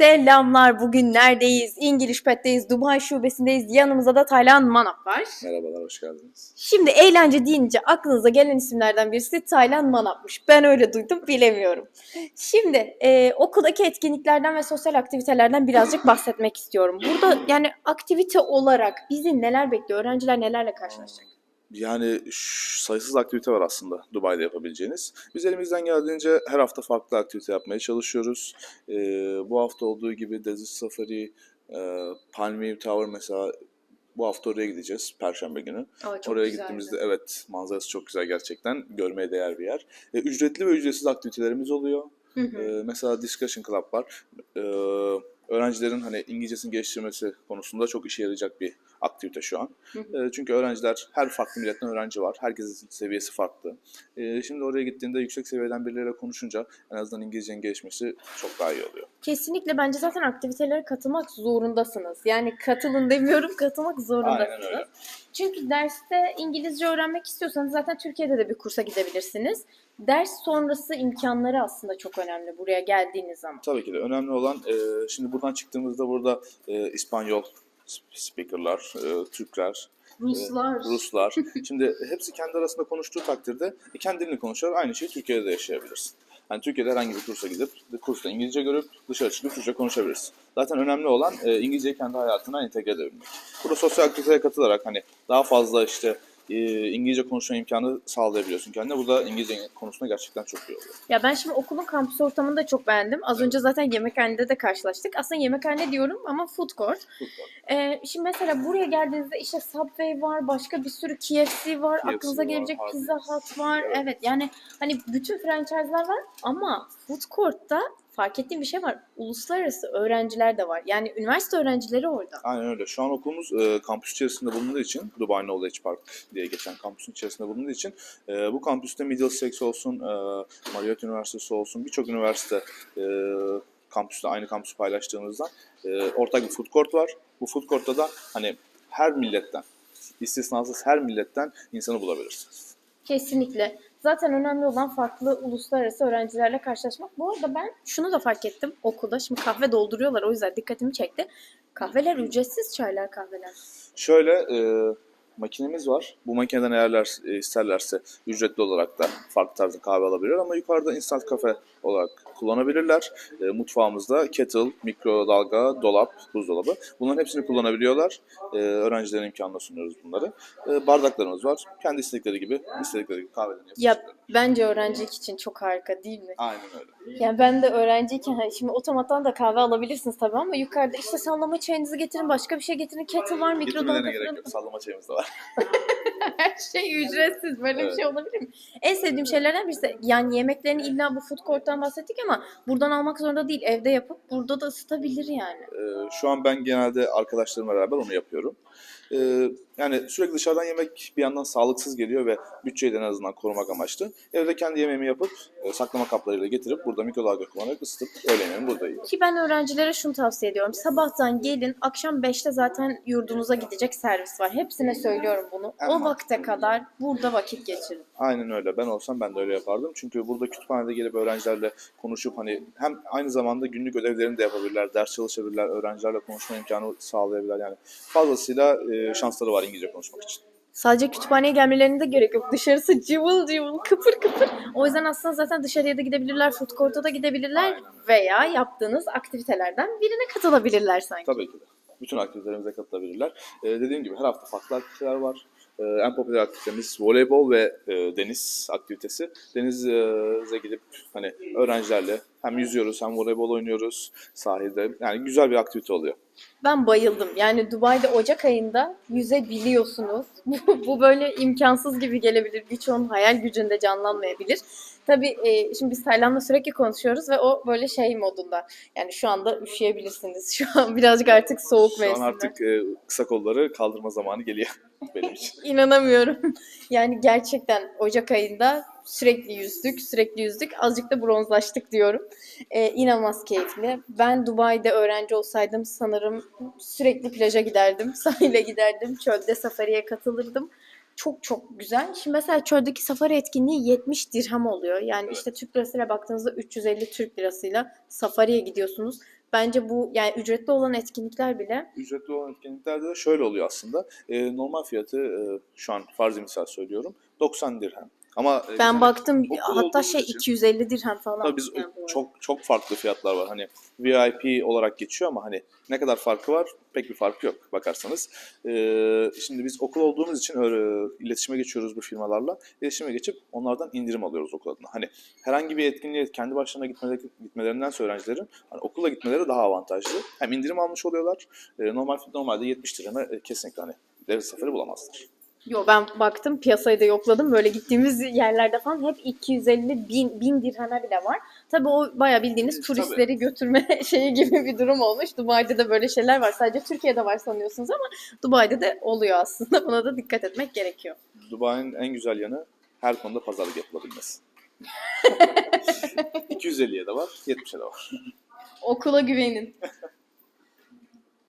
Selamlar. Bugün neredeyiz? İngiliz Pet'teyiz. Dubai şubesindeyiz. Yanımızda da Taylan Manap var. Merhabalar, hoş geldiniz. Şimdi eğlence deyince aklınıza gelen isimlerden birisi Taylan Manap'mış. Ben öyle duydum, bilemiyorum. Şimdi e, okuldaki etkinliklerden ve sosyal aktivitelerden birazcık bahsetmek istiyorum. Burada yani aktivite olarak bizi neler bekliyor? Öğrenciler nelerle karşılaşacak? Yani sayısız aktivite var aslında Dubai'de yapabileceğiniz. Biz elimizden geldiğince her hafta farklı aktivite yapmaya çalışıyoruz. Ee, bu hafta olduğu gibi Desert Safari, e, Palm Tower mesela bu hafta oraya gideceğiz Perşembe günü. Aa, oraya güzeldi. gittiğimizde evet manzarası çok güzel gerçekten. Görmeye değer bir yer. E, ücretli ve ücretsiz aktivitelerimiz oluyor. Hı hı. Mesela Discussion Club var. Ee, öğrencilerin hani İngilizcesini geliştirmesi konusunda çok işe yarayacak bir aktivite şu an. Hı Ee, çünkü öğrenciler, her farklı milletten öğrenci var. Herkesin seviyesi farklı. Ee, şimdi oraya gittiğinde yüksek seviyeden birileriyle konuşunca en azından İngilizcenin gelişmesi çok daha iyi oluyor. Kesinlikle bence zaten aktivitelere katılmak zorundasınız. Yani katılın demiyorum, katılmak zorundasınız. Aynen öyle. Çünkü derste İngilizce öğrenmek istiyorsanız zaten Türkiye'de de bir kursa gidebilirsiniz. Ders sonrası imkanları aslında çok önemli buraya geldiğiniz zaman. Tabii ki de önemli olan e, şimdi buradan çıktığımızda burada e, İspanyol speakerlar, e, Türkler, Ruslar. Ruslar. Şimdi hepsi kendi arasında konuştuğu takdirde e, kendi dilini konuşuyor. Aynı şeyi Türkiye'de de yaşayabilirsin. Yani Türkiye'de herhangi bir kursa gidip kursta İngilizce görüp dışarı çıkıp Türkçe konuşabilirsin. Zaten önemli olan e, İngilizceyi kendi hayatına entegre edebilmek. Burada sosyal aktiviteye katılarak hani daha fazla işte e, İngilizce konuşma imkanı sağlayabiliyorsun kendine. Burada İngilizce konusunda gerçekten çok iyi oluyor. Ya ben şimdi okulun kampüs ortamını da çok beğendim. Az önce zaten yemekhanede de karşılaştık. Aslında yemekhane diyorum ama food court. Ee, şimdi mesela buraya geldiğinizde işte Subway var, başka bir sürü KFC var, KFC aklınıza var, gelecek Hardee's. Pizza Hut var. Evet. Evet. yani hani bütün franchise'lar var ama food court'ta fark ettiğim bir şey var. Uluslararası öğrenciler de var. Yani üniversite öğrencileri orada. Aynen öyle. Şu an okulumuz e, kampüs içerisinde bulunduğu için, Dubai Knowledge Park diye geçen kampüsün içerisinde bulunduğu için e, bu kampüste Middlesex olsun, e, Marriott Üniversitesi olsun, birçok üniversite e, kampüste aynı kampüsü paylaştığımızdan e, ortak bir food court var. Bu food court'ta da hani her milletten, istisnasız her milletten insanı bulabilirsiniz. Kesinlikle. Zaten önemli olan farklı uluslararası öğrencilerle karşılaşmak. Bu arada ben şunu da fark ettim okulda. Şimdi kahve dolduruyorlar o yüzden dikkatimi çekti. Kahveler ücretsiz çaylar kahveler. Şöyle e, makinemiz var. Bu makineden eğerler e, isterlerse ücretli olarak da farklı tarzda kahve alabilirler ama yukarıda instant kafe olarak kullanabilirler. E, mutfağımızda kettle, mikrodalga, dolap, buzdolabı. Bunların hepsini kullanabiliyorlar. E, öğrencilerin imkanına sunuyoruz bunları. E, bardaklarımız var. Kendi istedikleri gibi, istedikleri gibi kahvelerini Ya bence öğrencilik için çok harika değil mi? Aynen öyle. Yani ben de öğrenciyken hani şimdi otomattan da kahve alabilirsiniz tabii ama yukarıda işte sallama çayınızı getirin, başka bir şey getirin, kettle var, Getirmelerine mikrodalga gerek falan. yok. Sallama çayımız da var. Her şey ücretsiz. Böyle bir şey olabilir mi? En sevdiğim şeylerden birisi yani yemeklerini illa bu food court'tan bahsettik ama buradan almak zorunda değil. Evde yapıp burada da ısıtabilir yani. Ee, şu an ben genelde arkadaşlarımla beraber onu yapıyorum. Ee, yani sürekli dışarıdan yemek bir yandan sağlıksız geliyor ve bütçeyi de en azından korumak amaçlı. Evde kendi yemeğimi yapıp e, saklama kaplarıyla getirip burada mikrodalga kullanarak ısıtıp öğle yemeğimi burada yiyorum. Ki ben öğrencilere şunu tavsiye ediyorum. Sabahtan gelin, akşam 5'te zaten yurdunuza gidecek servis var. Hepsine söylüyorum bunu. En O vakte kadar burada vakit geçirin. Aynen öyle. Ben olsam ben de öyle yapardım. Çünkü burada kütüphanede gelip öğrencilerle konuşup hani hem aynı zamanda günlük ödevlerini de yapabilirler, ders çalışabilirler, öğrencilerle konuşma imkanı sağlayabilirler. Yani fazlasıyla e, şansları var İngilizce konuşmak için. Sadece kütüphaneye gelmelerine de gerek yok. Dışarısı cıvıl cıvıl, kıpır kıpır. O yüzden aslında zaten dışarıya da gidebilirler, food court'a da gidebilirler Aynen. veya yaptığınız aktivitelerden birine katılabilirler sanki. Tabii ki de. Bütün aktivitelerimize katılabilirler. Ee, dediğim gibi her hafta farklı aktiviteler var. Ee, en popüler aktivitemiz voleybol ve e, deniz aktivitesi. Denize gidip hani öğrencilerle hem yüzüyoruz hem voleybol oynuyoruz sahilde. Yani güzel bir aktivite oluyor. Ben bayıldım. Yani Dubai'de Ocak ayında yüzebiliyorsunuz. Bu, böyle imkansız gibi gelebilir. Birçoğunun hayal gücünde canlanmayabilir. Tabii e, şimdi biz Taylan'la sürekli konuşuyoruz ve o böyle şey modunda. Yani şu anda üşüyebilirsiniz. Şu an birazcık artık soğuk Şu an artık e, kısa kolları kaldırma zamanı geliyor benim için. İnanamıyorum. Yani gerçekten Ocak ayında sürekli yüzdük, sürekli yüzdük. Azıcık da bronzlaştık diyorum. Ee, inanılmaz keyifli. Ben Dubai'de öğrenci olsaydım sanırım sürekli plaja giderdim, sahile giderdim, çölde safariye katılırdım. Çok çok güzel. Şimdi mesela çöldeki safari etkinliği 70 dirham oluyor. Yani işte Türk lirasıyla baktığınızda 350 Türk lirasıyla safariye gidiyorsunuz. Bence bu yani ücretli olan etkinlikler bile Ücretli olan etkinliklerde de şöyle oluyor aslında. E, normal fiyatı e, şu an farzi misal söylüyorum 90 dirhem. Ama e, ben bizim- baktım hatta şey için- 250 dirhem falan. Tabii biz yani çok çok farklı fiyatlar var. Hani VIP olarak geçiyor ama hani ne kadar farkı var? Pek bir farkı yok bakarsanız. Ee, şimdi biz okul olduğumuz için öyle, iletişime geçiyoruz bu firmalarla. İletişime geçip onlardan indirim alıyoruz okul adına. Hani herhangi bir etkinliğe kendi başlarına gitmeleri, gitmelerinden öğrencilerin hani okula gitmeleri daha avantajlı. Hem indirim almış oluyorlar. Normal normalde 70 lirana e, kesinlikle hani devlet seferi bulamazlar. Yo ben baktım piyasayı da yokladım. Böyle gittiğimiz yerlerde falan hep 250 bin, bin dirheme bile var. Tabii o bayağı bildiğiniz Tabii. turistleri götürme şeyi gibi bir durum olmuş. Dubai'de de böyle şeyler var. Sadece Türkiye'de var sanıyorsunuz ama Dubai'de de oluyor aslında. Buna da dikkat etmek gerekiyor. Dubai'nin en güzel yanı her konuda pazarlık yapılabilmesi. 250'ye de var, 70'e de var. Okula güvenin.